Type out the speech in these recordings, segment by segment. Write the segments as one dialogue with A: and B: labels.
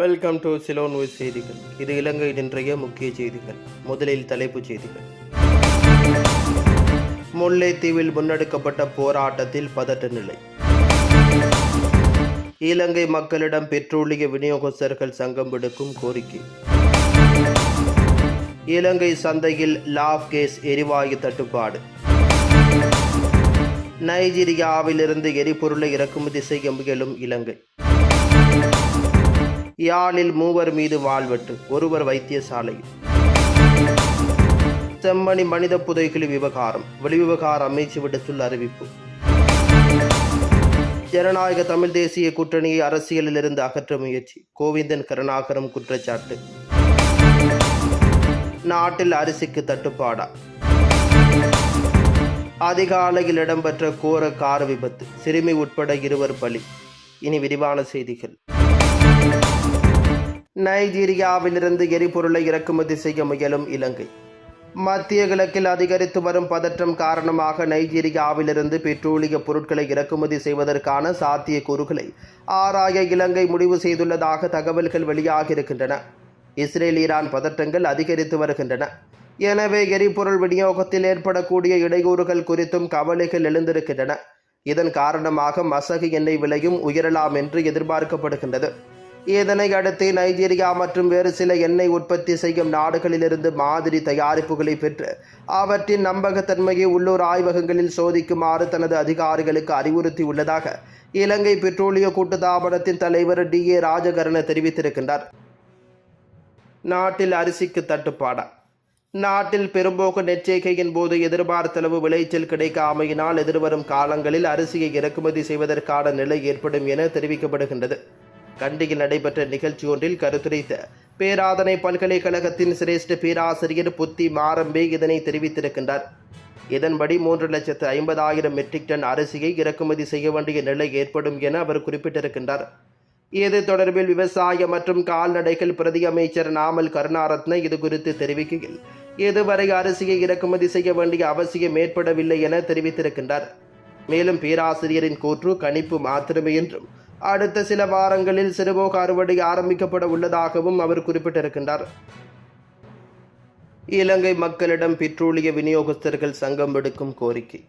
A: Welcome to Ceylon news செய்திகள் இது இலங்கையின் இன்றைய முக்கிய செய்திகள். முதலில் தலைப்புச் செய்திகள். முல்லைத்தீவில் முன்னெடுக்கப்பட்ட போராட்டத்தில் பதட்ட நிலை. இலங்கை மக்களிடம் பெட்ரோலிய விநியோகஸ்தர்கள் சங்கம் விடுக்கும் கோரிக்கை. இலங்கை சந்தையில் லாஃப் கேஸ் எரிவாயு தட்டுப்பாடு. நைஜீரியாவிலிருந்து எரிபொருளை இறக்குமதி செய்ய முயலும் இலங்கை. யாழில் மூவர் மீது வாழ்வெட்டு ஒருவர் வைத்தியசாலையில் செம்மணி மனித புதைக்குழி விவகாரம் வெளிவிவகார அமைச்சு விடுத்துள்ள அறிவிப்பு. ஜனநாயக தமிழ் தேசிய கூட்டணியை அரசியலிலிருந்து அகற்ற முயற்சி கோவிந்தன் கருணாகரம் குற்றச்சாட்டு. நாட்டில் அரிசிக்கு தட்டுப்பாடா. அதிகாலையில் இடம்பெற்ற கோர கார விபத்து சிறுமி உட்பட இருவர் பலி. இனி விரிவான செய்திகள். நைஜீரியாவிலிருந்து எரிபொருளை இறக்குமதி செய்ய முயலும் இலங்கை. மத்திய கிழக்கில் அதிகரித்து வரும் பதற்றம் காரணமாக நைஜீரியாவிலிருந்து பெட்ரோலிய பொருட்களை இறக்குமதி செய்வதற்கான சாத்தியக்கூறுகளை ஆராய இலங்கை முடிவு செய்துள்ளதாக தகவல்கள் வெளியாகியிருக்கின்றன. இஸ்ரேல் ஈரான் பதற்றங்கள் அதிகரித்து வருகின்றன. எனவே எரிபொருள் விநியோகத்தில் ஏற்படக்கூடிய இடையூறுகள் குறித்தும் கவலைகள் எழுந்திருக்கின்றன. இதன் காரணமாக மசகு எண்ணெய் விலையும் உயரலாம் என்று எதிர்பார்க்கப்படுகின்றது. இதனை அடுத்து நைஜீரியா மற்றும் வேறு சில எண்ணெய் உற்பத்தி செய்யும் நாடுகளிலிருந்து மாதிரி தயாரிப்புகளை பெற்று அவற்றின் நம்பகத்தன்மையை உள்ளூர் ஆய்வகங்களில் சோதிக்குமாறு தனது அதிகாரிகளுக்கு அறிவுறுத்தியுள்ளதாக இலங்கை பெட்ரோலிய கூட்டுத்தாபனத்தின் தலைவர் டி. ஏ. ராஜகரண தெரிவித்திருக்கின்றார். நாட்டில் அரிசிக்கு தட்டுப்பாடா? நாட்டில் பெரும்போக்கு நெச்சரிக்கையின் போது எதிர்பார்த்தளவு விளைச்சல் கிடைக்காமையினால் எதிர்வரும் காலங்களில் அரிசியை இறக்குமதி செய்வதற்கான நிலை ஏற்படும் என தெரிவிக்கப்படுகின்றது. கண்டியில் நடைபெற்ற நிகழ்ச்சி ஒன்றில் கருத்துரைத்த பேராதனை பல்கலைக்கழகத்தின் சிரேஷ்ட பேராசிரியர் புத்தி மாரம்பே இதனை தெரிவித்திருக்கின்றார். இதன்படி மூன்று லட்சத்து ஐம்பதாயிரம் மெட்ரிக் டன் அரிசியை இறக்குமதி செய்ய வேண்டிய நிலை ஏற்படும் என அவர் குறிப்பிட்டிருக்கின்றார். இது தொடர்பில் விவசாய மற்றும் கால்நடைகள் பிரதி அமைச்சர் நாமல் கருணாரத்ன இது குறித்து தெரிவிக்கையில் இதுவரை அரிசியை இறக்குமதி செய்ய வேண்டிய அவசியம் ஏற்படவில்லை என தெரிவித்திருக்கின்றார். மேலும் பேராசிரியரின் கூற்று கணிப்பு மாத்திரமே என்றும் அடுத்த சில வாரங்களில் சிறுபோக அறுவடை ஆரம்பிக்கப்பட உள்ளதாகவும் அவர் குறிப்பிட்டிருக்கின்றார். இலங்கை மக்களிடம் பெட்ரோலிய விநியோகஸ்தர்கள் சங்கம் விடுக்கும் கோரிக்கை.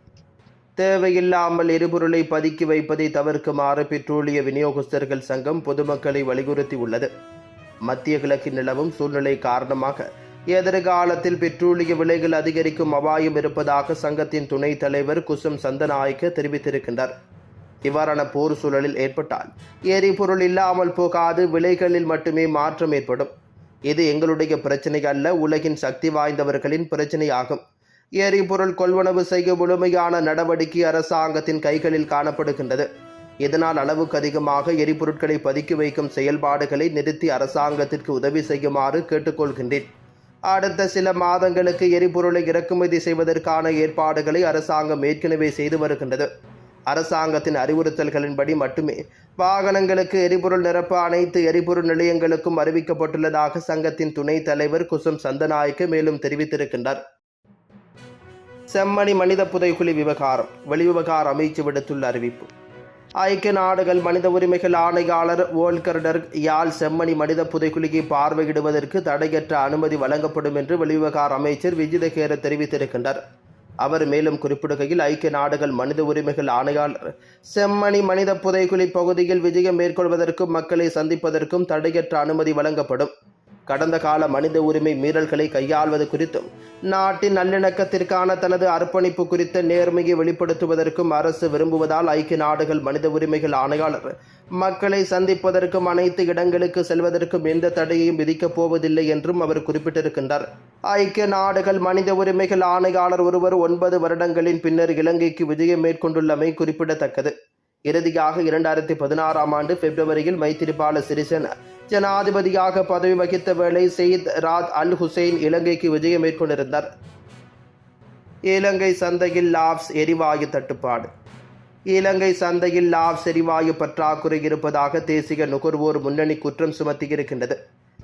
A: தேவையில்லாமல் எரிபொருளை பதுக்கி வைப்பதை தவிர்க்குமாறு பெட்ரோலிய விநியோகஸ்தர்கள் சங்கம் பொதுமக்களை வலியுறுத்தியுள்ளது. மத்திய கிழக்கில் நிலவும் சூழ்நிலை காரணமாக எதிர்காலத்தில் பெட்ரோலிய விலைகள் அதிகரிக்கும் அபாயம் இருப்பதாக சங்கத்தின் துணைத் தலைவர் குசும் சந்தநாயக்க தெரிவித்திருக்கின்றார். இவ்வாறான போர் சூழலில் ஏற்பட்டால் எரிபொருள் இல்லாமல் போகாது விலைகளில் மட்டுமே மாற்றம் ஏற்படும். இது எங்களுடைய பிரச்சனை அல்ல உலகின் சக்தி வாய்ந்தவர்களின் பிரச்சனையாகும். எரிபொருள் கொள்வனவு செய்ய முழுமையான நடவடிக்கை அரசாங்கத்தின் கைகளில் காணப்படுகின்றது. இதனால் அளவுக்கு அதிகமாக எரிபொருட்களை பதுக்கி வைக்கும் செயல்பாடுகளை நிறுத்தி அரசாங்கத்திற்கு உதவி செய்யுமாறு கேட்டுக்கொள்கின்றேன். அடுத்த சில மாதங்களுக்கு எரிபொருளை இறக்குமதி செய்வதற்கான ஏற்பாடுகளை அரசாங்கம் ஏற்கனவே செய்து வருகின்றது. அரசாங்கத்தின் அறிவுறுத்தல்களின்படி மட்டுமே. வாகனங்களுக்கு எரிபொருள் நிரப்ப அனைத்து எரிபொருள் நிலையங்களுக்கும் அறிவிக்கப்பட்டுள்ளதாக சங்கத்தின் துணைத் தலைவர் குசும் சந்தநாயக்கு மேலும் தெரிவித்திருக்கின்றார். செம்மணி மனித புதைகுழி விவகாரம் வெளிவிவகார அமைச்சு விடுத்துள்ள அறிவிப்பு. ஐக்கிய நாடுகள் மனித உரிமைகள் ஆணையாளர் வோல்கர்டர் யாழ் செம்மணி மனித புதைக்குழியை பார்வையிடுவதற்கு தடையற்ற அனுமதி வழங்கப்படும் என்று வெளிவிவகார அமைச்சர் விஜிதகேர தெரிவித்திருக்கின்றார். அவர் மேலும் குறிப்பிடுகையில் ஐக்கிய நாடுகள் மனித உரிமைகள் ஆணையாளர் செம்மணி மனித புதைக்குழி பகுதியில் விஜயம் மேற்கொள்வதற்கும் மக்களை சந்திப்பதற்கும் தடையற்ற அனுமதி வழங்கப்படும். கடந்த கால மனித உரிமை மீறல்களை கையாள்வது குறித்தும் நாட்டின் நல்லிணக்கத்திற்கான தனது அர்ப்பணிப்பு குறித்த நேர்மையை வெளிப்படுத்துவதற்கும் அரசு விரும்புவதால் ஐக்கிய நாடுகள் மனித உரிமைகள் ஆணையாளர் மக்களை சந்திப்பதற்கும் அனைத்து இடங்களுக்கு செல்வதற்கும் எந்த தடையையும் விதிக்கப் போவதில்லை என்றும் அவர் குறிப்பிட்டிருக்கின்றார். ஐக்கிய நாடுகள் மனித உரிமைகள் ஆணையாளர் ஒருவர் ஒன்பது வருடங்களின் பின்னர் இலங்கைக்கு விஜயம் மேற்கொண்டுள்ளமை குறிப்பிடத்தக்கது. இறுதியாக இரண்டாயிரத்தி பதினாறாம் ஆண்டு பிப்ரவரியில் மைத்திரிபால சிறிசேன ஜனாதிபதியாக பதவி வகித்த வேளை சயித் ராத் அல் ஹுசைன் இலங்கைக்கு விஜயம் மேற்கொண்டிருந்தார். இலங்கை சந்தையில் லாப்ஸ் எரிவாயு தட்டுப்பாடு. இலங்கை சந்தையில் லாப்ஸ் எரிவாயு பற்றாக்குறை இருப்பதாக தேசிய நுகர்வோர் முன்னணி குற்றம் சுமத்தியிருக்கின்றது.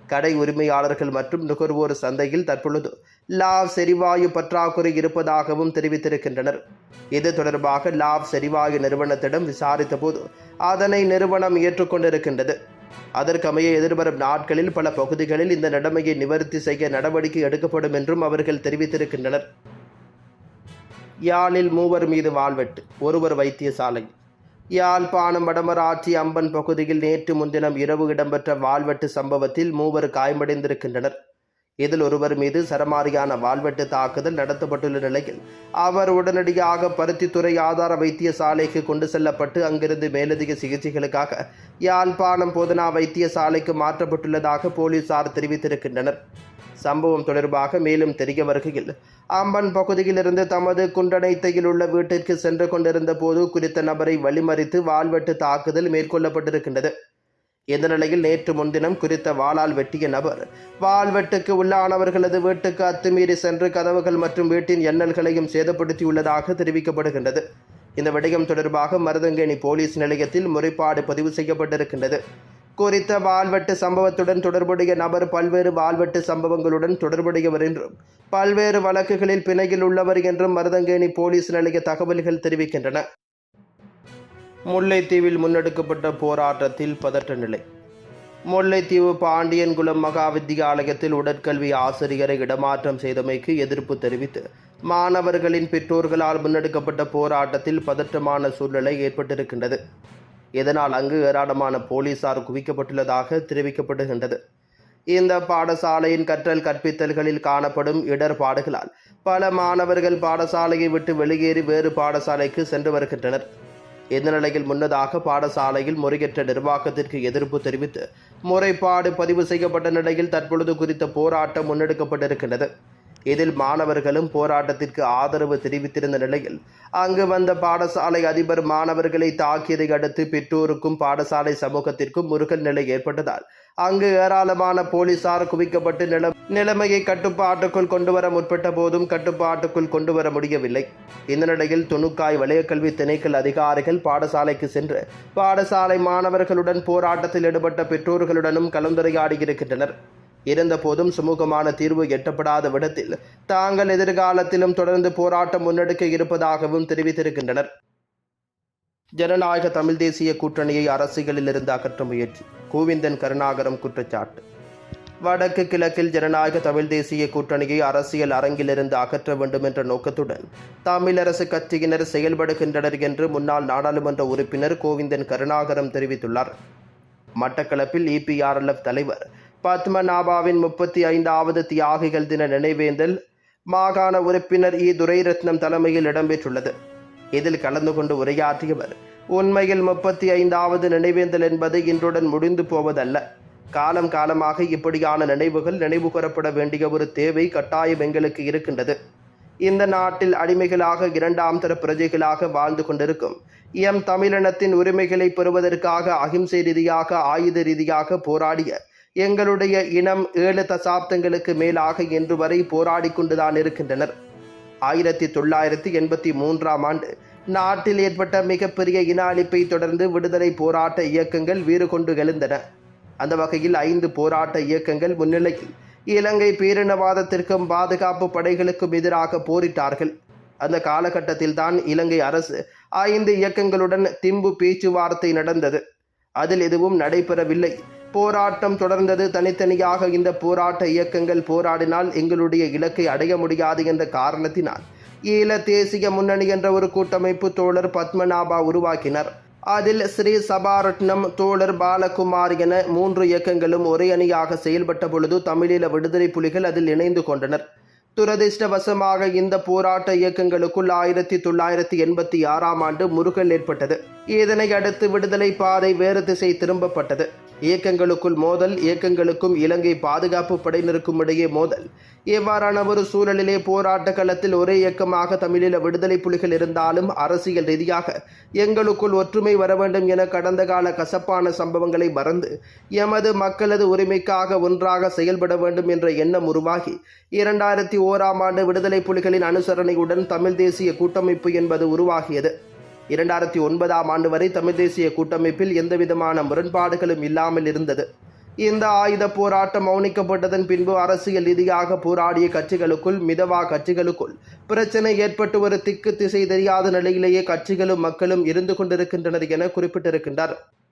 A: கடை உரிமையாளர்கள் மற்றும் நுகர்வோர் சந்தையில் தற்பொழுது லாப் செரிவாயு பற்றாக்குறை இருப்பதாகவும் தெரிவித்திருக்கின்றனர். இது தொடர்பாக லாப் செரிவாயு நிறுவனத்திடம் விசாரித்தபோது அதனை நிறுவனம் ஏற்றுக்கொண்டிருக்கின்றது. அதற்கமைய எதிர்வரும் நாட்களில் பல பகுதிகளில் இந்த நிலைமையை நிவர்த்தி செய்ய நடவடிக்கை எடுக்கப்படும் என்றும் அவர்கள் தெரிவித்திருக்கின்றனர். யாழில் மூவர் மீது வாழ்வெட்டு ஒருவர் வைத்தியசாலை. யாழ்ப்பாணம் வடமராட்சி அம்பன் பகுதியில் நேற்று முன்தினம் இரவு இடம்பெற்ற வாழ்வெட்டு சம்பவத்தில் மூவர் காயமடைந்திருக்கின்றனர். இதில் ஒருவர் மீது சரமாரியான வாழ்வெட்டு தாக்குதல் நடத்தப்பட்டுள்ள நிலையில் அவர் உடனடியாக பருத்தித்துறை ஆதார வைத்தியசாலைக்கு கொண்டு செல்லப்பட்டு அங்கிருந்து மேலதிக சிகிச்சைகளுக்காக யாழ்ப்பாணம் போதனா வைத்தியசாலைக்கு மாற்றப்பட்டுள்ளதாக போலீசார் தெரிவித்திருக்கின்றனர். சம்பவம் தொடர்பாக மேலும் தெரிய வருகையில் அம்பன் பகுதியிலிருந்து தமது குண்டனைத்தையில் உள்ள வீட்டிற்கு சென்று கொண்டிருந்த போது குறித்த நபரை வழிமறித்து வாள்வெட்டு தாக்குதல் மேற்கொள்ளப்பட்டிருக்கின்றது. இந்த நிலையில் நேற்று முன்தினம் குறித்த வாளால் வெட்டிய நபர் வாள்வெட்டுக்கு உள்ளானவர்களது வீட்டுக்கு அத்துமீறி சென்று கதவுகள் மற்றும் வீட்டின் எண்ணல்களையும் சேதப்படுத்தியுள்ளதாக தெரிவிக்கப்படுகின்றது. இந்த விடயம் தொடர்பாக மருதங்கேணி போலீஸ் நிலையத்தில் முறைப்பாடு பதிவு செய்யப்பட்டிருக்கின்றது. குறித்த வாள்வெட்டு சம்பவத்துடன் தொடர்புடைய நபர் பல்வேறு வாள்வெட்டு சம்பவங்களுடன் தொடர்புடையவர் என்றும் பல்வேறு வழக்குகளில் பிணையில் உள்ளவர் என்றும் மருதங்கேணி போலீஸ் நிலைய தகவல்கள் தெரிவிக்கின்றன. முல்லைத்தீவில் முன்னெடுக்கப்பட்ட போராட்டத்தில் பதற்ற நிலை. முல்லைத்தீவு பாண்டியன்குளம் மகா வித்தியாலயத்தில் உடற்கல்வி ஆசிரியரை இடமாற்றம் செய்தமைக்கு எதிர்ப்பு தெரிவித்து மாணவர்களின் பெற்றோர்களால் முன்னெடுக்கப்பட்ட போராட்டத்தில் பதற்றமான சூழ்நிலை ஏற்பட்டிருக்கின்றது. இதனால் அங்கு ஏராளமான போலீசார் குவிக்கப்பட்டுள்ளதாக தெரிவிக்கப்படுகின்றது. இந்த பாடசாலையின் கற்றல் கற்பித்தல்களில் காணப்படும் இடர்பாடுகளால் பல மாணவர்கள் பாடசாலையை விட்டு வெளியேறி வேறு பாடசாலைக்கு சென்று வருகின்றனர். இந்த நிலையில் முன்னதாக பாடசாலையில் முறையற்ற நிர்வாகத்திற்கு எதிர்ப்பு தெரிவித்து முறைப்பாடு பதிவு செய்யப்பட்ட நிலையில் தற்பொழுது குறித்த போராட்டம் முன்னெடுக்கப்பட்டிருக்கின்றது. இதில் மாணவர்களும் போராட்டத்திற்கு ஆதரவு தெரிவித்திருந்த நிலையில் அங்கு வந்த பாடசாலை அதிபர் மாணவர்களை தாக்கியதை அடுத்து பெற்றோருக்கும் பாடசாலை சமூகத்திற்கும் முருகல் நிலை ஏற்பட்டதால் அங்கு ஏராளமான போலீசார் குவிக்கப்பட்டு நில நிலைமையை கட்டுப்பாட்டுக்குள் கொண்டு வர முற்பட்ட போதும் கட்டுப்பாட்டுக்குள் கொண்டு வர முடியவில்லை. இந்த நிலையில் துணுக்காய் வலயக்கல்வி திணைக்கள் அதிகாரிகள் பாடசாலைக்கு சென்று பாடசாலை மாணவர்களுடன் போராட்டத்தில் ஈடுபட்ட பெற்றோர்களுடனும் கலந்துரையாடியிருக்கின்றனர் இருந்தபோதும் சுமூகமான தீர்வு எட்டப்படாத விடத்தில் தாங்கள் எதிர்காலத்திலும் தொடர்ந்து போராட்டம் முன்னெடுக்க இருப்பதாகவும் தெரிவித்திருக்கின்றனர். ஜனநாயக தமிழ் தேசிய கூட்டணியை அரசியலிலிருந்து அகற்ற முயற்சி. கோவிந்தன் கருணாகரம் குற்றச்சாட்டு. வடக்கு கிழக்கில் ஜனநாயக தமிழ் தேசிய கூட்டணியை அரசியல் அரங்கிலிருந்து அகற்ற வேண்டும் என்ற நோக்கத்துடன் தமிழரசு கட்சியினர் செயல்படுகின்றனர் என்று முன்னாள் நாடாளுமன்ற உறுப்பினர் கோவிந்தன் கருணாகரம் தெரிவித்துள்ளார். மட்டக்களப்பில் இபிஆர்எல்எஃப் தலைவர் பத்மநாபாவின் முப்பத்தி ஐந்தாவது தியாகிகள் தின நினைவேந்தல் மாகாண உறுப்பினர் இ. துரைரத்னம் தலைமையில் இடம்பெற்றுள்ளது. இதில் கலந்து கொண்டு உரையாற்றியவர் உண்மையில் முப்பத்தி ஐந்தாவது நினைவேந்தல் என்பது இன்றுடன் முடிந்து போவதல்ல. காலம் காலமாக இப்படியான நினைவுகள் நினைவு கூறப்பட வேண்டிய ஒரு தேவை கட்டாயம் எங்களுக்கு இருக்கின்றது. இந்த நாட்டில் அடிமைகளாக இரண்டாம் தர பிரஜைகளாக வாழ்ந்து கொண்டிருக்கும் எம் தமிழினத்தின் உரிமைகளை பெறுவதற்காக அகிம்சை ரீதியாக ஆயுத ரீதியாக போராடிய எங்களுடைய இனம் ஏழு தசாப்தங்களுக்கு மேலாக இன்று வரை போராடி கொண்டுதான் இருக்கின்றனர். ஆயிரத்தி தொள்ளாயிரத்தி எண்பத்தி மூன்றாம் ஆண்டு நாட்டில் ஏற்பட்ட மிகப்பெரிய இன அழிப்பை தொடர்ந்து விடுதலை போராட்ட இயக்கங்கள் வீறு கொண்டு எழுந்தன. அந்த வகையில் ஐந்து போராட்ட இயக்கங்கள் முன்னிலையில் இலங்கை பேரினவாதத்திற்கும் பாதுகாப்பு படைகளுக்கும் எதிராக போரிட்டார்கள். அந்த காலகட்டத்தில் தான் இலங்கை அரசு ஐந்து இயக்கங்களுடன் திம்பு பேச்சுவார்த்தை நடந்தது. அதில் எதுவும் நடைபெறவில்லை. போராட்டம் தொடர்ந்தது. தனித்தனியாக இந்த போராட்ட இயக்கங்கள் போராடினால் எங்களுடைய இலக்கை அடைய முடியாது என்ற காரணத்தினால் ஈழ தேசிய முன்னணி என்ற ஒரு கூட்டமைப்பு தோழர் பத்மநாபா உருவாக்கினர். அதில் ஸ்ரீ சபாரட்னம் தோழர் பாலகுமார் என மூன்று இயக்கங்களும் ஒரே அணியாக செயல்பட்ட பொழுது தமிழீழ விடுதலை புலிகள் அதில் இணைந்து கொண்டனர். துரதிர்ஷ்டவசமாக இந்த போராட்ட இயக்கங்களுக்குள் ஆயிரத்தி தொள்ளாயிரத்தி எண்பத்தி ஆறாம் ஆண்டு முருகல் ஏற்பட்டது. இதனை அடுத்து விடுதலை பாதை வேறு திசை திரும்பப்பட்டது. இயக்கங்களுக்குள் மோதல் இயக்கங்களுக்கும் இலங்கை பாதுகாப்பு படையினருக்கும் இடையே மோதல். இவ்வாறான ஒரு சூழலிலே போராட்ட களத்தில் ஒரே இயக்கமாக தமிழீழ விடுதலை புலிகள் இருந்தாலும் அரசியல் ரீதியாக எங்களுக்குள் ஒற்றுமை வர வேண்டும் என கடந்த கால கசப்பான சம்பவங்களை மறந்து எமது மக்களது உரிமைக்காக ஒன்றாக செயல்பட வேண்டும் என்ற எண்ணம் உருவாகி இரண்டாயிரத்தி ஓராம் ஆண்டு விடுதலை புலிகளின் அனுசரணையுடன் தமிழ் தேசிய கூட்டமைப்பு என்பது உருவாகியது. இரண்டாயிரத்தி ஒன்பதாம் ஆண்டு வரை தமிழ் தேசிய கூட்டமைப்பில் எந்தவிதமான முரண்பாடுகளும் இல்லாமல் இருந்தது. இந்த ஆயுத போராட்டம் மௌனிக்கப்பட்டதன் பின்பு அரசியல் ரீதியாக போராடிய கட்சிகளுக்குள் மிதவா கட்சிகளுக்குள் பிரச்சனை ஏற்பட்டு ஒரு திக்கு திசை தெரியாத நிலையிலேயே கட்சிகளும் மக்களும் இருந்து கொண்டிருக்கின்றனர் என குறிப்பிட்டிருக்கின்றார்.